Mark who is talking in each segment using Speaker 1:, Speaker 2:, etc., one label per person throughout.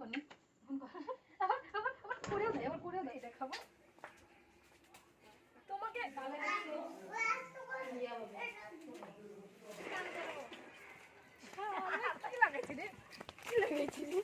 Speaker 1: করনি এখন কর। আবার আবার আবার করেও দেয় আবার করেও দেয় তোমাকে দিচ্ছে। ইয়া হ্যাঁ, কি লাগাইছি রে কি লাগাইছি রে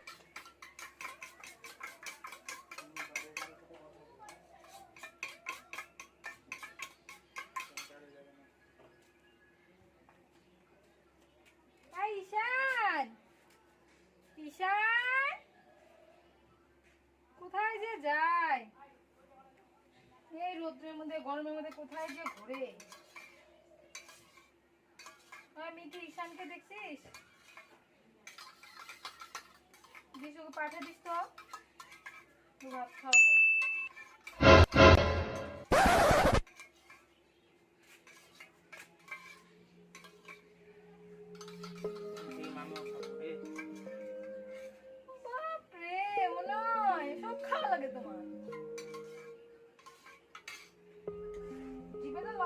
Speaker 1: কোথায় যে যায়? এই রোদ্রের মধ্যে, গরমের মধ্যে কোথায় যে ঘুরে? মিঠি ঈশানকে দেখছিস? ওকে পাঠা দিস তো। তো ভাত খাওয়াবো।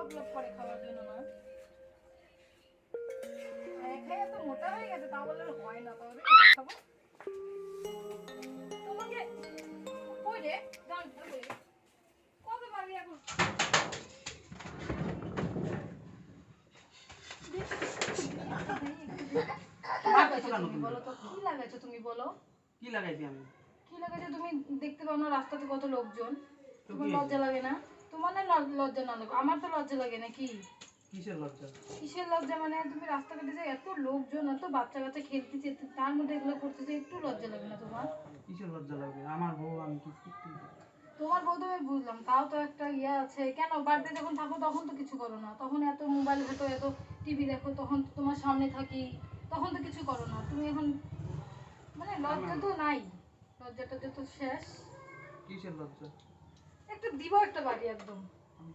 Speaker 1: লপ করে খাওয়ার জন্য না একাই এত মোটা হয়ে গেছে তা বললে হয় না তবে খাব? তোমাকে কই রে? দাঁড় কই রে? কত পারবি এখন? কি লাগাইছো তুমি বলো কি লাগাইছো তুমি বলো?
Speaker 2: কি লাগাইছি আমি?
Speaker 1: কি লাগাইছো তুমি দেখতে পাও না রাস্তাতে কত লোকজন? তোমার লজ্জা লাগে না? তোমার না লজ্জা না লাগে। আমার তো লজ্জা লাগে নাকি?
Speaker 2: কিসের লজ্জা?
Speaker 1: কিসের লজ্জা মানে তুমি রাস্তাঘাটে যে এত লোকজন এত বাচ্চা কাচ্চা খেলতেছে তার মধ্যে এগুলো করতেছে একটু লজ্জা লাগে না তোমার?
Speaker 2: কিসের লজ্জা লাগবে আমার বউ আমি কি
Speaker 1: তোমার বউ তো বুঝলাম তাও তো একটা ইয়ে আছে। কেন? বাড়িতে যখন থাকো তখন তো কিছু করো না। তখন এত মোবাইল ঘাটো এত টিভি দেখো তখন তো তোমার সামনে থাকি তখন তো কিছু করো না। তুমি এখন মানে লজ্জা তো নাই। লজ্জাটা তো শেষ।
Speaker 2: কিসের লজ্জা?
Speaker 1: একটু দিব একটা বাড়ি একদম।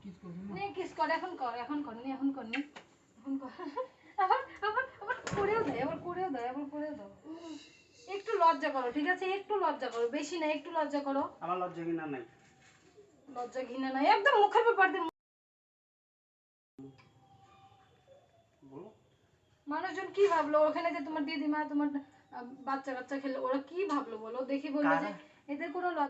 Speaker 2: কিস নে।
Speaker 1: কিস কর এখন কর এখন কর নে এখন কর নে এখন কর। আবার আবার আবার করেও দেয় আবার করেও দেয় আবার করেও দাও একটু লজ্জা করো ঠিক আছে? একটু লজ্জা করো বেশি না একটু লজ্জা করো।
Speaker 2: আমার লজ্জা নাই।
Speaker 1: লজ্জা ঘৃণা নাই একদম মুখের ব্যাপার দিয়ে মানুষজন কি ভাবলো? ওখানে যে তোমার দিদিমা তোমার বাচ্চা কাচ্চা খেলে ওরা কি ভাবলো বলো? দেখি বলল যে এদের কোনো লজ্জা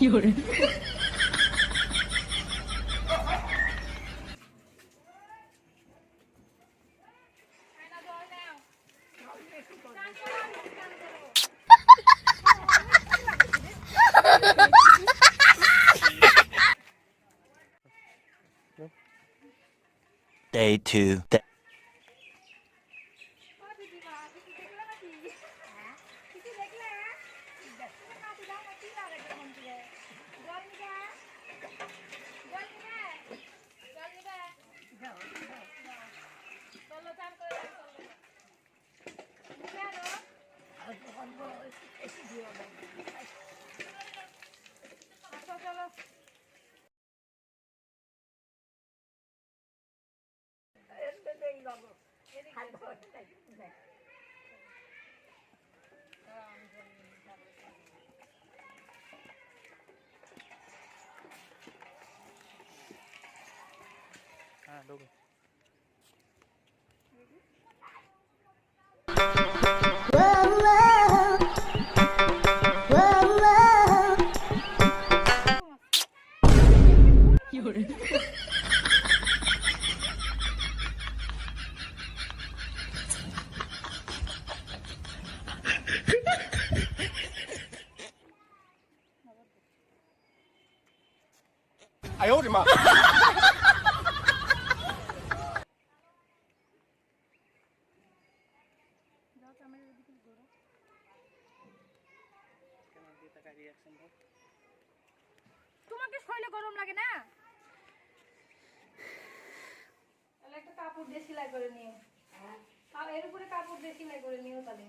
Speaker 3: 有人。Day
Speaker 1: two.
Speaker 2: হ্যাঁ ঢোকে
Speaker 1: তোমাকে লাগে না? তাহলে একটা কাপড় দিয়ে সেলাই করে নিও। আর এর উপরে কাপড় দিয়ে সেলাই করে নিও তাহলে।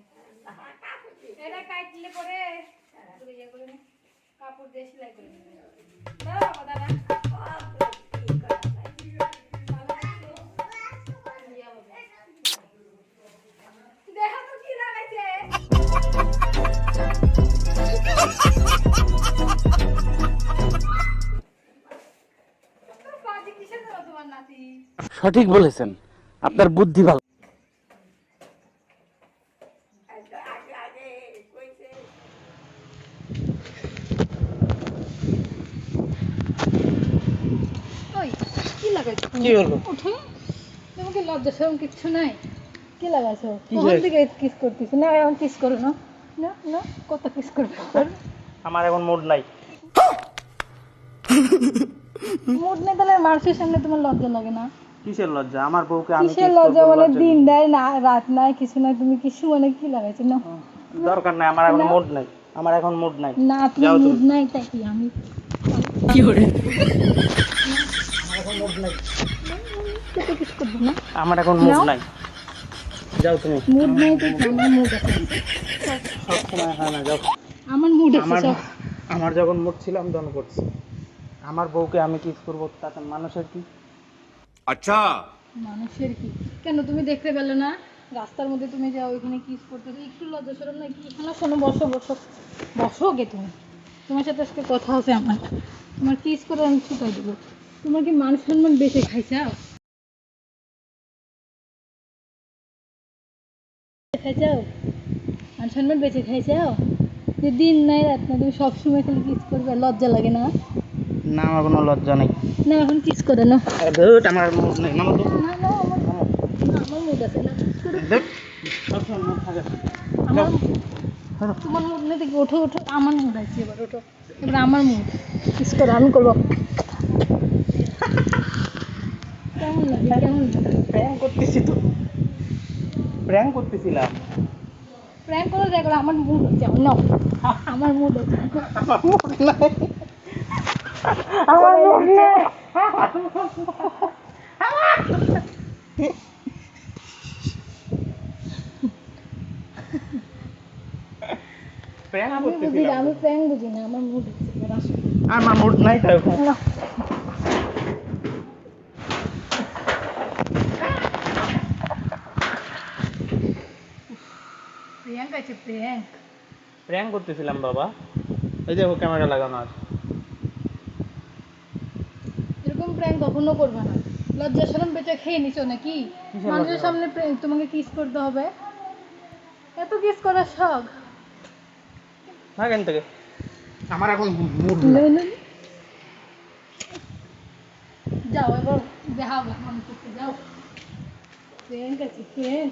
Speaker 1: এটা কাটলে পরে তুমি ইয়ে করে নিও। কাপড় দিয়ে সেলাই করে নিও। দাঁড়াও বাবা, দাঁড়া।
Speaker 4: সঠিক বলেছেন। আপনার বুদ্ধি ভালো।
Speaker 1: কি লাগাইছো
Speaker 2: হলো?
Speaker 1: তোমাকে লজ্জা শরম কিচ্ছু নাই। কি লাগাইছো?
Speaker 2: কি
Speaker 1: কখন কিস করতেছি? না এখন কিস করো না। না না কত কিস করবে?
Speaker 2: আমার এখন মুড নাই।
Speaker 1: মুড নেই তাহলে মানুষের সামনে তোমার লজ্জা লাগে না।
Speaker 2: কিসের লজ্জা? আমার বউকে আমি
Speaker 1: কিসের লজ্জা
Speaker 2: করব,
Speaker 1: মানে দিন
Speaker 2: নেই।
Speaker 1: দেয় না রাত নাই কিছু নাই তুমি কিছু মানে কি লাগাইছো না
Speaker 2: দরকার নাই আমার এখন। মুড নাই আমার এখন মুড নাই।
Speaker 1: না তুমি। মুড নাই তাই কি? আমি করব না
Speaker 2: আমার এখন মুড নাই। যাও তুমি।
Speaker 1: মুড নাই তো কি, আমার মুড আছে।
Speaker 2: সব সময় হয় না যাও।
Speaker 1: আমার মুড আছে
Speaker 2: আমার আমার যখন মুড ছিল আমি তখন করছি। আমার বউকে আমি কিস করব তাতে মানুষের কি
Speaker 1: মানুষের কি? কেন তুমি দেখতে পেলে না? রাস্তার মধ্যে তুমি যাও ওইখানে কিস করতে একটু লজ্জা সরম না শোনো, বসো বসো। বসো গে তুমি। তোমার সাথে আজকে কথা আছে আমার। তোমার কিস করে আমি ছুটাই দেবো। তোমার কি মান সম্মান বেঁচে খাইছাও? মান সম্মান খাইছাও? যে দিন নাই, রাত না তুমি সবসময় খালি কিস করবে, লজ্জা লাগে না?
Speaker 2: না আমার কোনো লজ্জা নেই।
Speaker 1: না এখন কিস করে না
Speaker 2: আমার মুড নেই। নামো তো।
Speaker 1: না না আমার মুড আছে না।
Speaker 2: মুড থাকে।
Speaker 1: আমার তোমার মুড নেই দেখি ওঠো ওঠো। আমার মুড আছে এবার ওঠো। এবার আমার মুড কিস করে আমি করব। কেমন লাগে কেমন লাগে?
Speaker 2: প্র্যাঙ্ক করতেছি তো। প্র্যাঙ্ক করতেছিলাম।
Speaker 1: প্র্যাঙ্ক করে দেখো আমার মুড হচ্ছে আমার আমার মুড হচ্ছে
Speaker 2: আমার মুড নাই। আমার মুড
Speaker 1: আমি
Speaker 2: করতেছিলাম
Speaker 1: প্র্যাঙ্ক বুঝি না আমার মুড হচ্ছে এবার আসো
Speaker 2: আমার মুড নাই তাই
Speaker 1: নাও। প্রিয়াঙ্ক আছে প্রিয়াঙ্ক
Speaker 2: প্র্যাঙ্ক করতেছিলাম বাবা এই দেখো ক্যামেরা লাগানো আছে
Speaker 1: প্র্যাঙ্ক কখনো করবে না। লজ্জা শরম বেঁচে খেয়ে নিছো নাকি? মানুষের সামনে তোমাকে কিস করতে হবে। এত কিস করার শখ।
Speaker 2: না কেন থেকে আমার এখন মুড।
Speaker 1: যাও এবার দেখাবো করতে যাও। প্র্যাঙ্ক আছে প্রিয়াঙ্ক